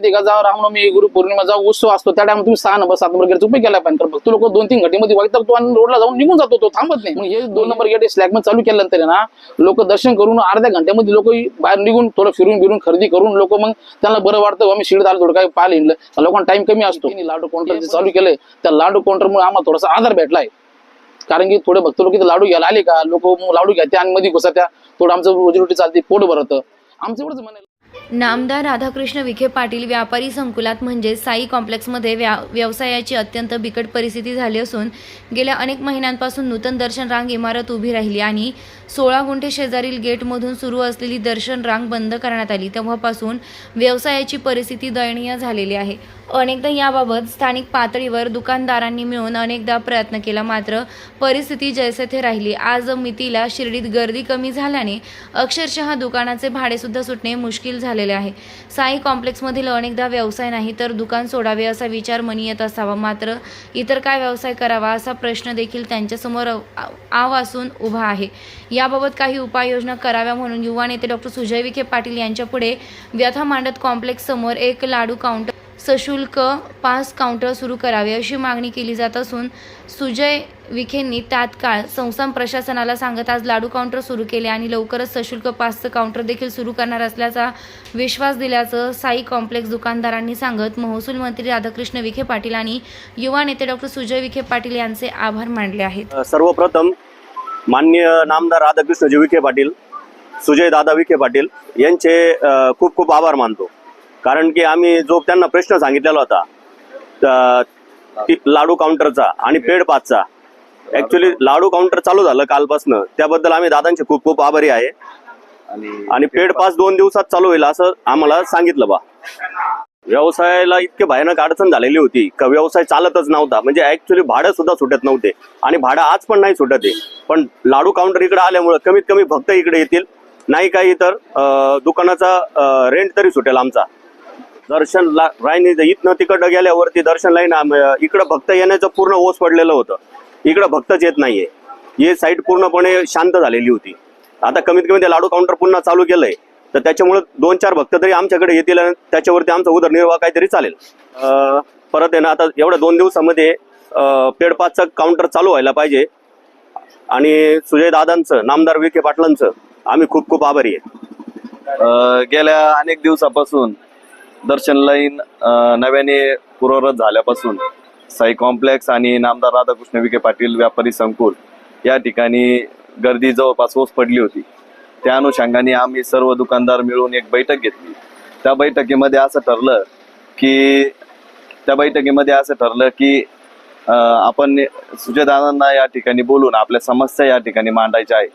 जेव्हा रामनवमी गुरुपौर्णिमा जेव्हा उत्सव असतो त्या टाइम तुम्ही सहा नंबर सात नंबर गेटचा उपयोग केला पाहिजे. तर फक्त लोक दोन तीन घंटेमध्ये वागतात तो आणि रोडला जाऊन निघून जातो तो थांबत नाही. हे दोन नंबर गेट स्लॅगमध्ये चालू केल्यानंतर ना लोक दर्शन करून अर्ध्या घंट्यामध्ये लोक बाहेर निघून थोडं फिरून फिरून खरेदी करून लोक मग त्यांना बरं वाटतं आम्ही शिडत आलो थोडं काय पाहिलं हिंडलं लोकांना टाइम कमी असतो. लाडू काउंटर जे चालू केलंय त्या लाडू काउंटरमुळे आम्हाला थोडासा आधार भेटलाय. कारण की थोडे भक्त लोक लाडू घ्यायला आले का लोक लाडू घ्या आणि मध्ये घुसत्या थोडं आमचं रोजीरोटी चालते पोट भरतं. आमचं एवढंच म्हणायला नामदार राधाकृष्ण विखे पाटील व्यापारी संकुलात म्हणजे साई कॉम्प्लेक्समध्ये व्या व्यवसायाची अत्यंत बिकट परिस्थिती झाली असून गेल्या अनेक महिन्यांपासून नूतन दर्शन रांग इमारत उभी राहिली आणि सोळा गुंठे शेजारील गेटमधून सुरू असलेली दर्शन रांग बंद करण्यात आली. तेव्हापासून व्यवसायाची परिस्थिती दयनीय झालेली आहे. अनेकदा याबाबत स्थानिक पातळीवर दुकानदारांनी मिळून अनेकदा प्रयत्न केला मात्र परिस्थिती जैसे राहिली. आज मितीला शिर्डीत गर्दी कमी झाल्याने अक्षरशः दुकानाचे भाडेसुद्धा सुटणे मुश्किल झाले झालेले आहे. साई कॉम्प्लेक्समधील अनेकदा व्यवसाय नाही तर दुकान सोडावे असा विचार मनी येत असावा. मात्र इतर काय व्यवसाय करावा असा प्रश्न देखील त्यांच्यासमोर आव- असून उभा आहे. याबाबत काही उपाययोजना कराव्या म्हणून युवा नेते डॉक्टर सुजय विखे पाटील यांच्यापुढे व्यथा मांडत कॉम्प्लेक्स समोर एक लाडू काउंटर सशुल्क पास काउंटर सुरू करावे अशी मागणी केली जात असून सुजय विखेंनी तात्काळ संस्थान प्रशासनाला सांगत आज लाडू काउंटर सुरू केले आणि लवकरच सशुल्क पासचं काउंटर देखील सुरू करणार असल्याचा विश्वास दिल्याचं साई कॉम्प्लेक्स दुकानदारांनी सांगत महसूल मंत्री राधाकृष्ण विखे पाटील आणि युवा नेते डॉक्टर सुजय विखे पाटील यांचे आभार मानले आहेत. सर्वप्रथम मान्य नामदार राधाकृष्ण विखे पाटील सुजय दादा विखे पाटील यांचे खूप खूप आभार मानतो. कारण की आम्ही जो त्यांना प्रश्न सांगितलेला होता त- लाडू काउंटरचा आणि पेड पाचचा. ऍक्च्युली लाडू काउंटर चालू झालं कालपासनं. त्याबद्दल आम्ही दादांचे खूप खूप आभारी आहे. आणि पेड पास दोन दिवसात चालू होईल असं आम्हाला सांगितलं बा. व्यवसायाला इतके भयानक अडचण झालेली होती. का व्यवसाय चालतच नव्हता. म्हणजे ऍक्च्युली भाडं सुद्धा सुटत नव्हते. आणि भाडं आज पण नाही सुटत आहे. पण लाडू काउंटर इकडे आल्यामुळे कमीत कमी भक्त इकडे येतील. नाही काही तर दुकानाचा रेंट तरी सुटेल आमचा. दर्शन ला रायनी इथनं तिकडं गेल्यावरती दर्शन लाईन आम- इकडं भक्त येण्याचं पूर्ण ओस पडलेलं होतं. इकडं भक्तच येत नाहीये. ही साईट पूर्णपणे शांत झालेली होती. आता कमीत कमी ते लाडू काउंटर पुन्हा चालू केलंय. तर त्याच्यामुळे दोन चार भक्त तरी आमच्याकडे येतील आणि त्याच्यावरती आमचा उदरनिर्वाह काहीतरी चालेल. परत आहे ना आता एवढ्या दोन दिवसामध्ये अं, पेड काउंटर चालू व्हायला पाहिजे. आणि सुजय दादांचं नामदार विखे पाटलांचं आम्ही खूप खूप आभारी आहे. गेल्या अनेक दिवसापासून दर्शन लाईन नव्याने पूर्वरत झाल्यापासून साई कॉम्प्लेक्स आणि नामदार राधाकृष्ण विखे पाटील व्यापारी संकुल या ठिकाणी गर्दी जवळपास ओस पडली होती. त्या अनुषंगाने आम्ही सर्व दुकानदार मिळून एक बैठक घेतली. त्या बैठकीमध्ये असं ठरलं की त्या बैठकीमध्ये असं ठरलं की आपण सुजयदादांना या ठिकाणी बोलून आपल्या समस्या या ठिकाणी मांडायच्या आहे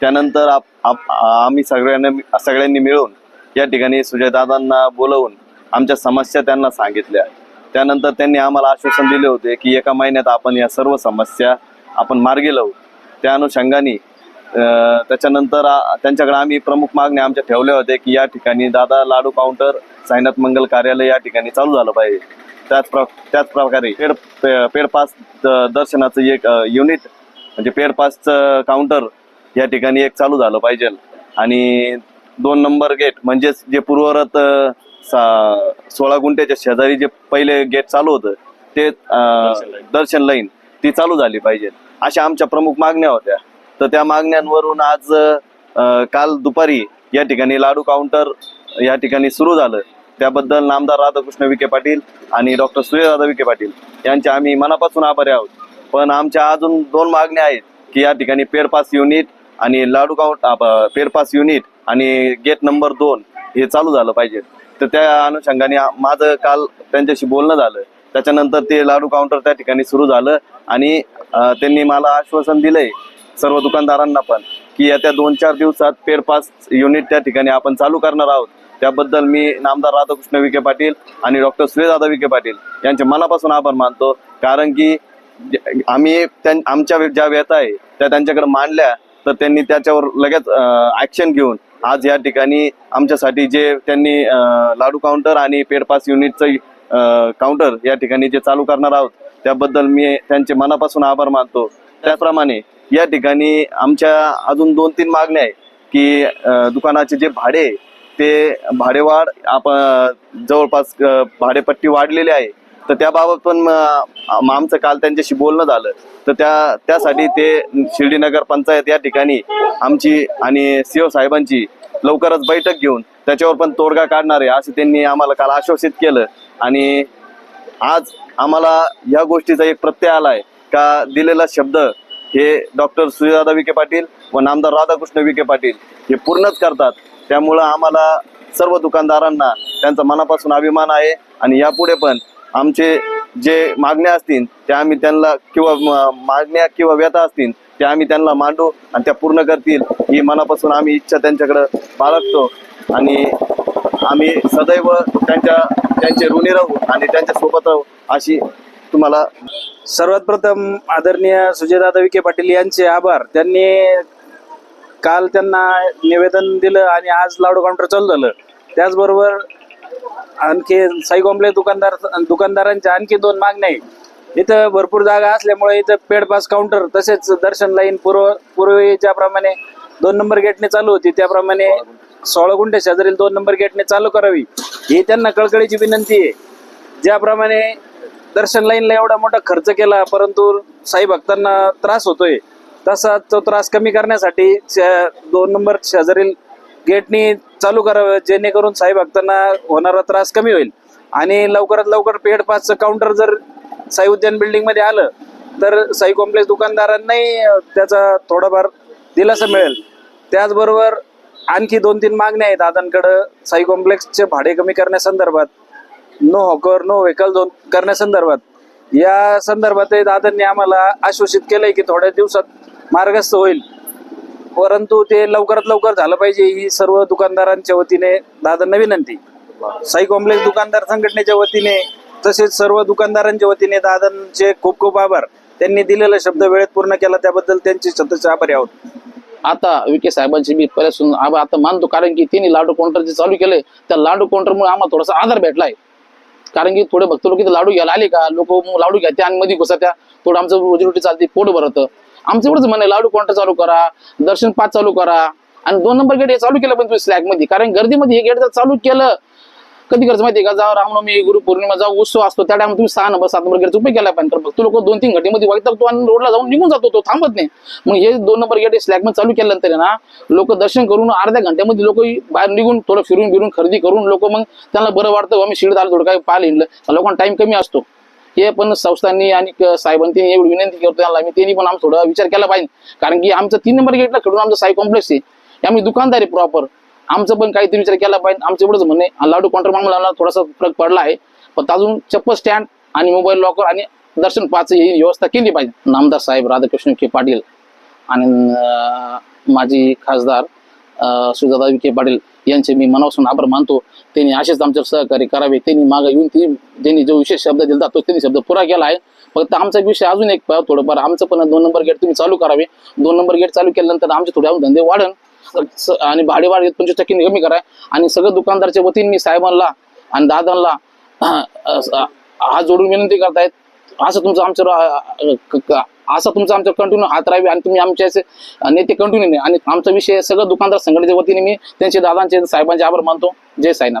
त्यानंतर आप, आप, आम्ही सगळ्यांना सगळ्यांनी मिळून या ठिकाणी सुजयदादांना बोलवून आमच्या समस्या त्यांना सांगितल्या. त्यानंतर त्यांनी आम्हाला आश्वासन दिले होते की एका महिन्यात आपण या सर्व समस्या आपण मार्गी लावू. त्या अनुषंगाने त्याच्यानंतर त्यांच्याकडे आम्ही प्रमुख मागण्या आमच्या ठेवल्या होत्या की या ठिकाणी दादा लाडू काउंटर साईनाथ मंगल कार्यालय या ठिकाणी चालू झालं पाहिजे. त्याच प्र त्याच प्रकारे पेड पेडपास द- दर्शनाचं एक युनिट म्हणजे पेडपासचं काउंटर या ठिकाणी एक चालू झालं पाहिजे. आणि दोन नंबर गेट म्हणजेच जे पूर्वरत सा- सोळा गुंठ्याच्या शेजारी जे पहिले गेट चालू होतं ते अं, दर्शन लाईन ती चालू झाली पाहिजे. अशा आमच्या प्रमुख मागण्या होत्या. तर त्या मागण्यांवरून आज अं, काल दुपारी या ठिकाणी लाडू काउंटर या ठिकाणी सुरू झालं. त्याबद्दल नामदार राधाकृष्ण विखे पाटील आणि डॉक्टर सूर्यदादा विखे पाटील यांचे आम्ही मनापासून आभारी आहोत. पण आमच्या अजून दोन मागण्या आहेत की या ठिकाणी पेड पास युनिट आणि लाडू काउंट पेड पास युनिट आणि गेट नंबर दोन हे चालू झालं पाहिजे. तर त्या अनुषंगाने माझं काल त्यांच्याशी बोलणं झालं. त्याच्यानंतर ते लाडू काउंटर त्या ठिकाणी सुरू झालं आणि त्यांनी मला आश्वासन दिलंय सर्व दुकानदारांना पण की येत्या दोन चार दिवसात पेड पास युनिट त्या ठिकाणी आपण चालू करणार आहोत. त्याबद्दल मी नामदार राधाकृष्ण विखे पाटील आणि डॉक्टर सुरेदादा विखे पाटील यांचे मनापासून आभार मानतो. कारण की आम्ही त्यां- आमच्या ज्या व्यथा आहे त्या त्यांच्याकडे मांडल्या तर त्यांनी त्याच्यावर लगेच ऍक्शन घेऊन आज या ठिकाणी आमच्यासाठी जे त्यांनी लाडू काउंटर आणि पेडपास युनिटचं काउंटर या ठिकाणी जे चालू करणार आहोत त्याबद्दल मी त्यांचे मनापासून आभार मानतो. त्याचप्रमाणे या ठिकाणी आमच्या अजून दोन तीन मागण्या आहे की दुकानाचे जे भाडे आहे, ते भाडेवाढ आपण जवळपास भाडेपट्टी वाढलेली आहे. तर त्याबाबत पण आमचं काल त्यांच्याशी बोलणं झालं. तर त्या त्यासाठी ते शिर्डीनगर पंचायत या ठिकाणी आमची आणि सीओ साहेबांची लवकरच बैठक घेऊन त्याच्यावर पण तोडगा काढणार आहे असं त्यांनी आम्हाला काल आश्वासित केलं. आणि आज आम्हाला या गोष्टीचा एक प्रत्यय आलाय का दिलेला शब्द हे डॉक्टर सुजादा विखे पाटील व नामदार राधाकृष्ण विखे पाटील हे पूर्णच करतात. त्यामुळं आम्हाला सर्व दुकानदारांना त्यांचा मनापासून अभिमान आहे आणि यापुढे पण आमचे जे मागण्या असतील त्या आम्ही त्यांना किंवा मागण्या किंवा व्यथा असतील त्या आम्ही त्यांना मांडू आणि त्या पूर्ण करतील. ही मनापासून आम्ही इच्छा त्यांच्याकडं बाळगतो आणि आम्ही सदैव त्यांच्या त्यांचे ऋणी राहू आणि त्यांच्यासोबत राहू अशी तुम्हाला सर्वात प्रथम आदरणीय सुजयदादा विखे पाटील यांचे आभार. त्यांनी काल त्यांना निवेदन दिलं आणि आज लाडू काउंटर चालू झालं. त्याचबरोबर आणखी साई कॉम्प्लेक्स दुकानदार दुकानदारांच्या आणखी दोन मागण्या आहेत. इथं भरपूर जागा असल्यामुळे इथं पेड पास काउंटर तसेच दर्शन लाईन पूर्व पूर्वी ज्याप्रमाणे दोन नंबर गेटने चालू होती. त्याप्रमाणे सोळा गुंठे शेजारील दोन नंबर गेटने चालू करावी. ही त्यांना कळकळीची विनंती आहे. ज्याप्रमाणे दर्शन लाईनला एवढा मोठा खर्च केला परंतु साई भक्तांना त्रास होतोय. तसा तो त्रास कमी करण्यासाठी दोन नंबर शेजारील गेटनी चालू करावं जेणेकरून साई भक्तांना होणारा त्रास कमी होईल. आणि लवकरात लवकर पेड पासचं काउंटर जर साई उद्यान बिल्डिंगमध्ये आलं तर साई कॉम्प्लेक्स दुकानदारांनाही त्याचा थोडाफार दिलासा मिळेल. त्याचबरोबर आणखी दोन तीन मागण्या आहेत दादांकडं. साई कॉम्प्लेक्सचे भाडे कमी करण्यासंदर्भात no hawker no vehicle zone करण्यासंदर्भात या संदर्भात दादांनी आम्हाला आश्वासित केलंय की थोड्या दिवसात मार्गस्थ होईल. परंतु ते लवकरात लवकर झालं पाहिजे ही सर्व दुकानदारांच्या वतीने दादांना विनंती साई कॉम्प्लेक्स दुकानदार संघटनेच्या वतीने तसेच सर्व दुकानदारांच्या वतीने दादांचे खूप खूप आभार. त्यांनी दिलेला शब्द वेळेत पूर्ण केला त्याबद्दल त्यांचे शब्दचे आभारी आहोत. आता विके साहेबांची मी पहिल्यापासून आभार आता मानतो कारण की त्यांनी लाडू काउंटर जे चालू केले त्या लाडू काउंटरमुळे आम्हाला थोडासा आधार भेटलाय कारण की थोडे भक्त लोक लाडू घ्यायला आले का? लोक लाडू घ्या त्या आणि मध्ये घुसत्या थोडं आमचं रोजीरोटी चालते पोट भरतं. आमचं एवढंच म्हणणं लाडू कोणता चालू करा दर्शन पाच चालू करा. आणि दोन नंबर गेट हे चालू केलं पण तुम्ही स्लॅगमध्ये. कारण गर्दीमध्ये हे गेट जर चालू केलं कधी करायचं माहिती का? जाऊ रामनवमी गुरुपौर्णिमा जाऊ उत्सव असतो त्या टाइम तुम्ही सहा नंबर सात नंबर गेट उपयोग केला पाहिजे. तर फक्त लोक दोन तीन घंटेमध्ये वैतागतो आणि रोडला जाऊन निघून जातो तो थांबत नाही. मग हे दोन नंबर गेट स्लॅगमध्ये चालू केल्यानंतर ना लोक दर्शन करून अर्ध्या घंट्यामध्ये लोक बाहेर निघून थोडं फिरून फिरून खरेदी करून लोक मग त्यांना बरं वाटतं आम्ही शिडत आलो थोडं काय पाहिलं लोकांना टाइम कमी असतो. हे पण संस्थांनी आणि साहेबांनी एवढी विनंती करतो त्यांना. मी त्यांनी पण आम्ही थोडा विचार केला पाहिजे. कारण की आमचं तीन नंबर गेटला खेळून आमचं साई कॉम्प्लेक्स आहे. आम्ही दुकानदार आहे प्रॉपर आमचं पण काहीतरी विचार केला पाहिजे. आमचं एवढंच म्हणणे लाडू काउंटर मला थोडासा फरक पडला आहे. पण अजून चप्पल स्टँड आणि मोबाईल लॉकर आणि दर्शन पाच ही व्यवस्था केली पाहिजे. नामदार साहेब राधाकृष्ण विखे पाटील आणि माझी माजी खासदार अं, सुजाता विखे पाटील यांचे मी मनापासून आभार मानतो. त्यांनी असेच आमच्यावर सहकार्य करावे. त्यांनी मागे येऊन ती ज्यांनी जो विशेष शब्द दिला तो त्यांनी शब्द पुरा केला आहे. फक्त आमचा विषय अजून एक थोडंफार. आमचं पण दोन नंबर गेट तुम्ही चालू करावे. दोन नंबर गेट चालू केल्यानंतर आमचे थोडे अजून धंदे वाढन. आणि भाडे वाढ पंचवीस टक्के कमी करा. आणि सगळं दुकानदारच्या वतीने मी साहेबांना आणि दादांना हात जोडून विनंती करतायत. असं तुमचं आमचं असं तुमचं आमचं कंटिन्यू हात राहावी आणि तुम्ही आमचे असे नेते कंटिन्यू नाही आणि आमचा विषय सगळं दुकानदार संघटनेच्या वतीने मी त्यांचे दादांचे साहेबांचे आभार मानतो. जय साईनाथ.